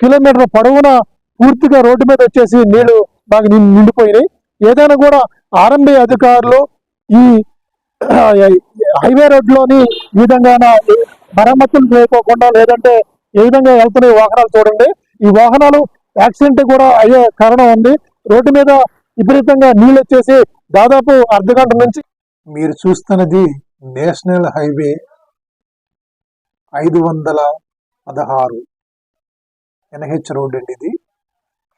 Kilometre పొడవున పూర్తిగా road మీద వచ్చేసి నీళ్ళు బాగా నిండిపోయినాయి. ఏదైనా కూడా ఆర్ఎంబీ అధికారులు ఈ హైవే రోడ్లోని ఈ విధంగా మరమ్మతులు చేయకోకుండా లేదంటే ఏ విధంగా వెళ్తున్నాయి వాహనాలు చూడండి. ఈ వాహనాలు యాక్సిడెంట్ కూడా అయ్యే కారణం ఉంది. రోడ్డు మీద విపరీతంగా నీళ్ళు వచ్చేసి దాదాపు అర్ధ గంట నుంచి మీరు చూస్తున్నది నేషనల్ హైవే ఐదు వందల పదహారు. ఎన్హెచ్ రోడ్ అండి ఇది.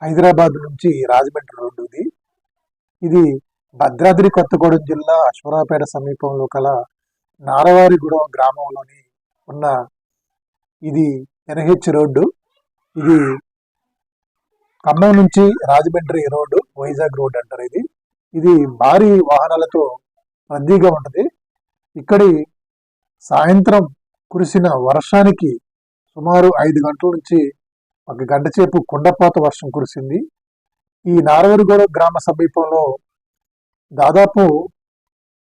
హైదరాబాద్ నుంచి రాజమండ్రి రోడ్డు ఇది. ఇది భద్రాద్రి కొత్తగూడెం జిల్లా అశ్వరాపేట సమీపంలో కల నారవారిగూడెం గ్రామంలోని ఉన్న ఇది ఎన్హెచ్ రోడ్డు. ఇది ఖమ్మం నుంచి రాజమండ్రి రోడ్డు వైజాగ్ రోడ్ అంటారు ఇది. ఇది భారీ వాహనాలతో రద్దీగా ఉంటుంది. ఇక్కడి సాయంత్రం కురిసిన వర్షానికి సుమారు ఐదు గంటల నుంచి ఒక గంట సేపు కుండపాత వర్షం కురిసింది. ఈ నారవరిగూడ గ్రామ సమీపంలో దాదాపు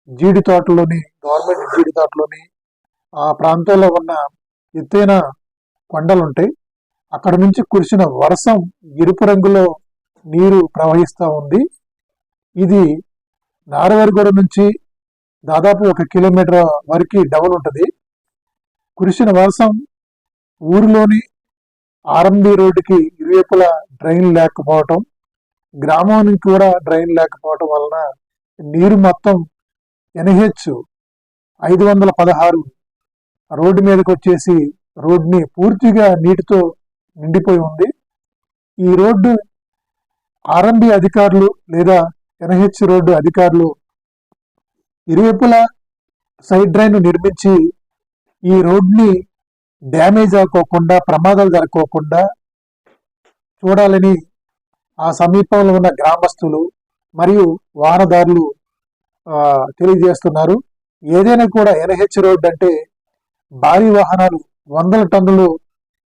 జీడి తోటలోని గవర్నమెంట్ జీడి తోటలోని ఆ ప్రాంతంలో ఉన్న ఎత్తైన కొండలు ఉంటాయి అక్కడ నుంచి కురిసిన వర్షం ఎరుపు రంగులో నీరు ప్రవహిస్తూ ఉంది. ఇది నారవరిగూడ నుంచి దాదాపు ఒక కిలోమీటర్ వరకు డౌన్ ఉంటుంది. కురిసిన వర్షం ఊరిలోని ఆర్ఎండి రోడ్డుకి ఇరువైపుల డ్రైన్ లేకపోవటం గ్రామానికి కూడా డ్రైన్ లేకపోవటం వలన నీరు మొత్తం ఎన్హెచ్ ఐదు వందల పదహారు రోడ్డు మీదకి వచ్చేసి రోడ్ని పూర్తిగా నీటితో నిండిపోయి ఉంది. ఈ రోడ్డు ఆర్ఎండి అధికారులు లేదా ఎన్హెచ్ రోడ్డు అధికారులు ఇరువైపులా సైడ్ డ్రైన్ నిర్మించి ఈ రోడ్ని డ్యామేజ్ అవ్వకోకుండా ప్రమాదాలు జరగకోకుండా చూడాలని ఆ సమీపంలో ఉన్న గ్రామస్తులు మరియు వాహనదారులు తెలియజేస్తున్నారు. ఏదైనా కూడా ఎన్హెచ్ రోడ్ అంటే భారీ వాహనాలు వందల టన్నులు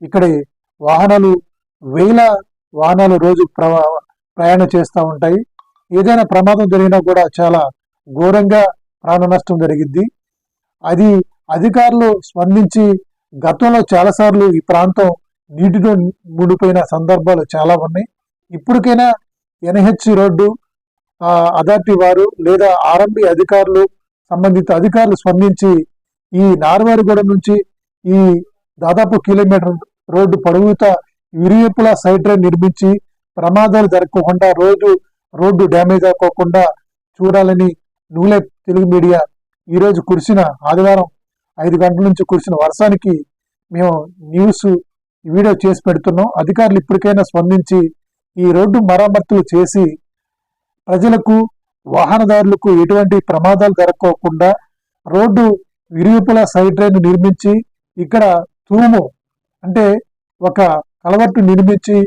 ఇక్కడ వాహనాలు వేల వాహనాలు రోజు ప్రవా ప్రయాణం చేస్తూ ఉంటాయి. ఏదైనా ప్రమాదం జరిగినా కూడా చాలా ఘోరంగా ప్రాణ నష్టం జరిగింది అది అధికారులు స్పందించి గతంలో చాలాసార్లు ఈ ప్రాంతం నీటితో ముడిపోయిన సందర్భాలు చాలా ఉన్నాయి. ఇప్పటికైనా ఎన్హెచ్ రోడ్డు అథారిటీ వారు లేదా ఆర్ఎంబి అధికారులు సంబంధిత అధికారులు స్పందించి ఈ నార్వారిగూడెం నుంచి ఈ దాదాపు కిలోమీటర్ రోడ్డు పొడవుత ఇరువైపులా సైడ్ డ్రైన్ నిర్మించి ప్రమాదాలు జరగకుండా రోజు రోడ్డు డ్యామేజ్ అవ్వకుండా చూడాలని నూలే తెలుగు మీడియా ఈరోజు కురిసిన ఆదివారం ఐదు గంటల నుంచి కురిసిన వర్షానికి మేము న్యూస్ వీడియో చేసి పెడుతున్నాం. అధికారులు ఇప్పటికైనా స్పందించి ఈ రోడ్డు మరమ్మతులు చేసి ప్రజలకు వాహనదారులకు ఎటువంటి ప్రమాదాలు జరగకోకుండా రోడ్డు ఇరువైపుల సైడ్ డ్రైన్ నిర్మించి ఇక్కడ తూము అంటే ఒక కలవట్టు నిర్మించి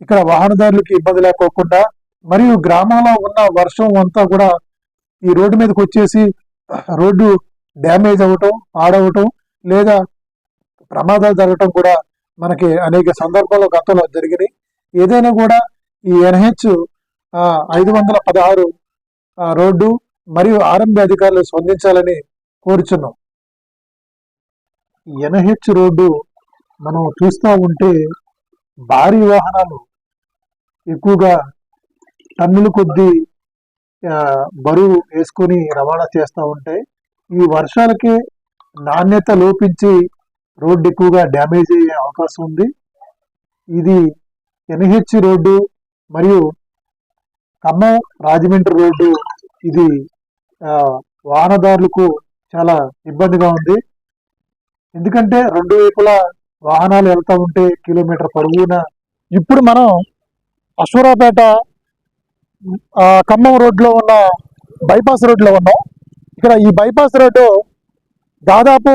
ఇక్కడ వాహనదారులకు ఇబ్బంది లేకోకుండా మరియు గ్రామంలో ఉన్న వర్షం అంతా కూడా ఈ రోడ్డు మీదకి వచ్చేసి రోడ్డు డ్యామేజ్ అవ్వటం పాడవటం లేదా ప్రమాదాలు జరగటం కూడా మనకి అనేక సందర్భాల్లో గతంలో జరిగినాయి. ఏదైనా కూడా ఈ ఎన్హెచ్ ఐదు వందల పదహారు రోడ్డు మరియు ఆరంభ అధికారులు స్పందించాలని కోరుచున్నాం. ఎన్హెచ్ రోడ్డు మనం చూస్తూ ఉంటే భారీ వాహనాలు ఎక్కువగా టన్నుల కొద్దీ బరువు వేసుకొని రవాణా చేస్తూ ఉంటే ఈ వర్షాలకి నాణ్యత లోపించి రోడ్డు ఎక్కువగా డ్యామేజ్ అయ్యే అవకాశం ఉంది. ఇది ఎన్హెచ్ రోడ్డు మరియు ఖమ్మం రాజమండ్రి రోడ్డు ఇది వాహనదారులకు చాలా ఇబ్బందిగా ఉంది. ఎందుకంటే రెండు వైపులా వాహనాలు వెళ్తూ ఉంటే కిలోమీటర్ పొడవున. ఇప్పుడు మనం అశ్వరాపేట ఖమ్మం రోడ్లో ఉన్న బైపాస్ రోడ్లో ఉన్నాం. ఇక్కడ ఈ బైపాస్ రోడ్డు దాదాపు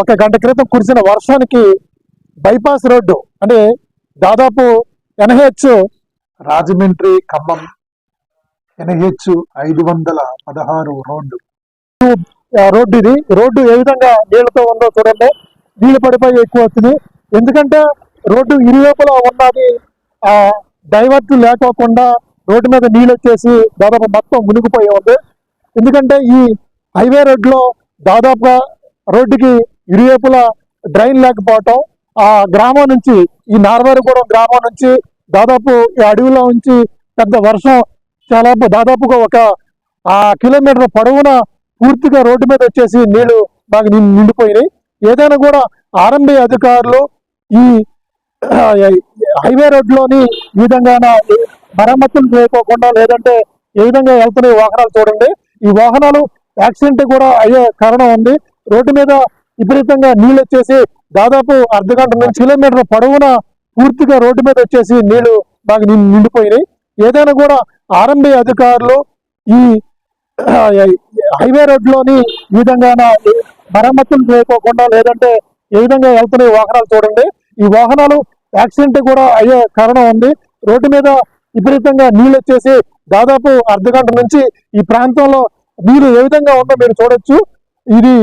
ఒక గంట క్రితం కురిసిన వర్షానికి బైపాస్ రోడ్డు. అంటే దాదాపు ఎన్హెచ్ రాజమండ్రి ఖమ్మం ఎన్హెచ్ ఐదు వందల పదహారు రోడ్డు. రోడ్డు ఇది. రోడ్డు ఏ విధంగా నీళ్ళతో ఉందో చూడండి. నీళ్ళు పడిపోయి ఎక్కువ వచ్చింది ఎందుకంటే రోడ్డు ఇరువైపులా ఉన్నది. ఆ డైవర్ట్ లేకోకుండా రోడ్డు మీద నీళ్ళు వచ్చేసి దాదాపు మొత్తం మునిగిపోయి ఉంది. ఎందుకంటే ఈ హైవే రోడ్లో దాదాపుగా రోడ్డుకి ఇరువైపులా డ్రైన్ లేకపోవటం ఆ గ్రామం నుంచి ఈ నార్వారిగూడెం గ్రామం నుంచి దాదాపు ఈ అడవిలో నుంచి పెద్ద వర్షం చాలా దాదాపుగా ఒక ఆ కిలోమీటర్ పొడవున పూర్తిగా రోడ్డు మీద వచ్చేసి నీళ్ళు మాకు నిండిపోయినాయి. ఏదైనా కూడా ఆర్ఎంబి అధికారులు ఈ హైవే రోడ్లోని ఈ విధంగా మరమ్మతులు చేయకోకుండా లేదంటే ఏ విధంగా వెళ్తున్నాయి వాహనాలు చూడండి. ఈ వాహనాలు యాక్సిడెంట్ కూడా అయ్యే కారణం ఉంది. రోడ్డు మీద విపరీతంగా నీళ్ళు వచ్చేసి దాదాపు అర్ధ గంట నుంచి కిలోమీటర్ పొడవున పూర్తిగా రోడ్డు మీద వచ్చేసి నీళ్ళు బాగా నిండిపోయినాయి. ఏదైనా కూడా ఆర్ఎంబీ అధికారులు ఈ హైవే రోడ్లోని ఈ విధంగా మరమ్మతులు చేయకోకుండా లేదంటే ఏ విధంగా వెళ్తున్నాయి వాహనాలు చూడండి. ఈ వాహనాలు యాక్సిడెంట్ కూడా అయ్యే కారణం ఉంది. రోడ్డు మీద విపరీతంగా నీళ్ళు వచ్చేసి దాదాపు అర్ధ గంట నుంచి ఈ ప్రాంతంలో నీరు ఏ విధంగా ఉందో మీరు చూడొచ్చు. ఇది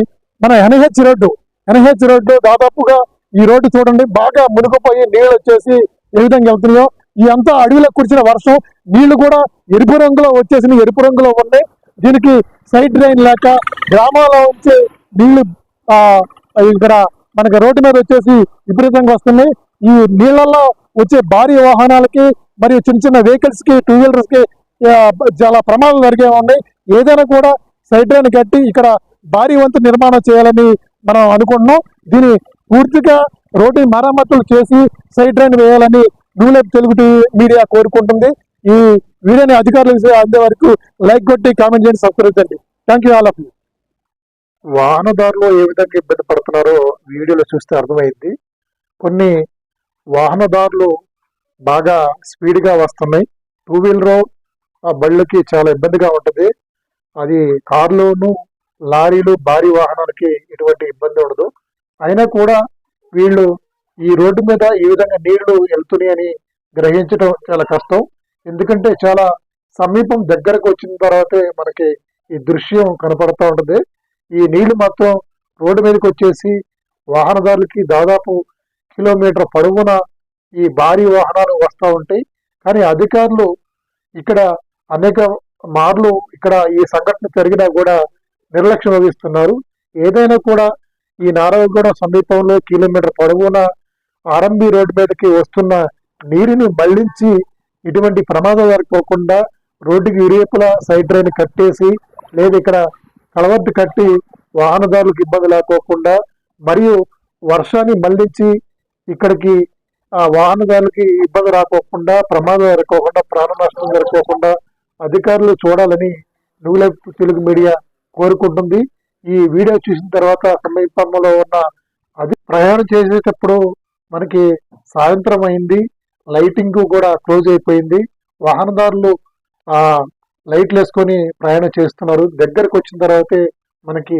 మన ఎన్హెచ్ రోడ్డు. ఎన్హెచ్ రోడ్డు దాదాపుగా ఈ రోడ్డు చూడండి బాగా మునిగిపోయి నీళ్ళు వచ్చేసి ఏ విధంగా వెళ్తున్నాయో. ఈ అంతా అడవిలో కురిసిన వర్షం. నీళ్ళు కూడా ఎరుపు రంగులో వచ్చేసి ఎరుపు రంగులో ఉన్నాయి. దీనికి సైడ్ డ్రైన్ లేక గ్రామాల్లో వచ్చే నీళ్ళు ఆ ఇక్కడ మనకి రోడ్డు మీద వచ్చేసి విపరీతంగా వస్తున్నాయి. ఈ నీళ్ళలో వచ్చే భారీ వాహనాలకి మరియు చిన్న చిన్న వెహికల్స్కి టూ వీలర్స్కి చాలా ప్రమాదాలు జరిగే ఉన్నాయి. ఏదైనా కూడా సైడ్ డ్రైన్ కట్టి ఇక్కడ భారీ వంతు నిర్మాణం చేయాలని మనం అనుకుంటున్నాం. దీని పూర్తిగా రోడ్డు మరమ్మతులు చేసి సైడ్ డ్రైన్ వేయాలని న్యూలెప్ తెలుగు మీడియా కోరుకుంటుంది. ఈ వీడియోని అధికారులకు అందే వరకు లైక్ కొట్టి కామెంట్ చేయండి సబ్స్క్రైబ్ చేయండి. Thank you all of you వాహనదారులు ఏ విధంగా ఇబ్బంది పడుతున్నారో వీడియోలో చూస్తే అర్థమైంది. కొన్ని వాహనదారులు బాగా స్పీడ్గా వస్తున్నాయి. టూ వీలర్ ఆ బళ్ళకి చాలా ఇబ్బందిగా ఉంటుంది. అది కార్లోను లారీలు భారీ వాహనాలకి ఎటువంటి ఇబ్బంది ఉండదు. అయినా కూడా వీళ్ళు ఈ రోడ్డు మీద ఈ విధంగా నీళ్ళు వెళ్తున్నాయని గ్రహించడం చాలా కష్టం. ఎందుకంటే చాలా సమీపం దగ్గరకు వచ్చిన తర్వాతే మనకి ఈ దృశ్యం కనపడుతూ ఉంటుంది. ఈ నీళ్ళు మొత్తం రోడ్డు మీదకి వచ్చేసి వాహనదారులకి దాదాపు కిలోమీటర్ పొడవున ఈ భారీ వాహనాలు వస్తూ ఉంటాయి. కానీ అధికారులు ఇక్కడ అనేక మార్లు ఇక్కడ ఈ సంఘటన జరిగినా కూడా నిర్లక్ష్యం వహిస్తున్నారు. ఏదైనా కూడా ఈ నారాయణగూడ సమీపంలో కిలోమీటర్ పొడవున ఆర్ఎంబి రోడ్డు మీదకి వస్తున్న నీరుని మళ్ళించి ఇటువంటి ప్రమాదం జరగకోకుండా రోడ్డుకి ఇరువైపులా సైడ్ డ్రైన్ కట్టేసి లేదా ఇక్కడ కలవట్టు కట్టి వాహనదారులకు ఇబ్బంది లేకోకుండా మరియు వర్షాన్ని మళ్ళించి ఇక్కడికి ఆ వాహనదారులకి ఇబ్బంది రాకోకుండా ప్రమాదం జరగకోకుండా ప్రాణ నష్టం జరగకోకుండా అధికారులు చూడాలని నువ్వుల తెలుగు మీడియా కోరుకుంటుంది. ఈ వీడియో చూసిన తర్వాత సమీపంలో ఉన్న అది ప్రయాణం చేసేటప్పుడు మనకి సాయంత్రం అయింది. లైటింగ్ కూడా క్లోజ్ అయిపోయింది. వాహనదారులు ఆ లైట్లు వేసుకొని ప్రయాణం చేస్తున్నారు. దగ్గరకు వచ్చిన తర్వాతే మనకి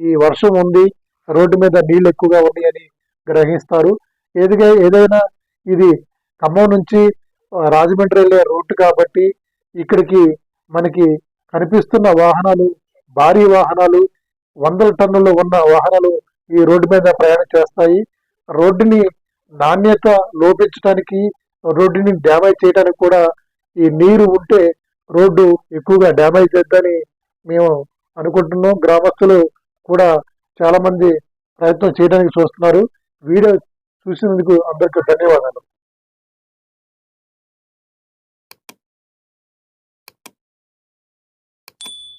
ఈ వర్షం ఉంది. రోడ్డు మీద నీళ్ళు ఎక్కువగా ఉన్నాయని గ్రహిస్తారు. ఏదిగా ఏదైనా ఇది ఖమ్మం నుంచి రాజమండ్రి వెళ్ళే రూట్ కాబట్టి ఇక్కడికి మనకి కనిపిస్తున్న వాహనాలు భారీ వాహనాలు వందల టన్నులు ఉన్న వాహనాలు ఈ రోడ్డు మీద ప్రయాణం చేస్తాయి. రోడ్డుని నాణ్యత లోపించడానికి రోడ్డుని డ్యామేజ్ చేయడానికి కూడా ఈ నీరు ఉంటే రోడ్డు ఎక్కువగా డ్యామేజ్ చేద్దని మేము అనుకుంటున్నాం. గ్రామస్తులు కూడా చాలామంది ప్రయత్నం చేయడానికి చూస్తున్నారు. వీడియో చూసినందుకు అందరికీ ధన్యవాదాలు.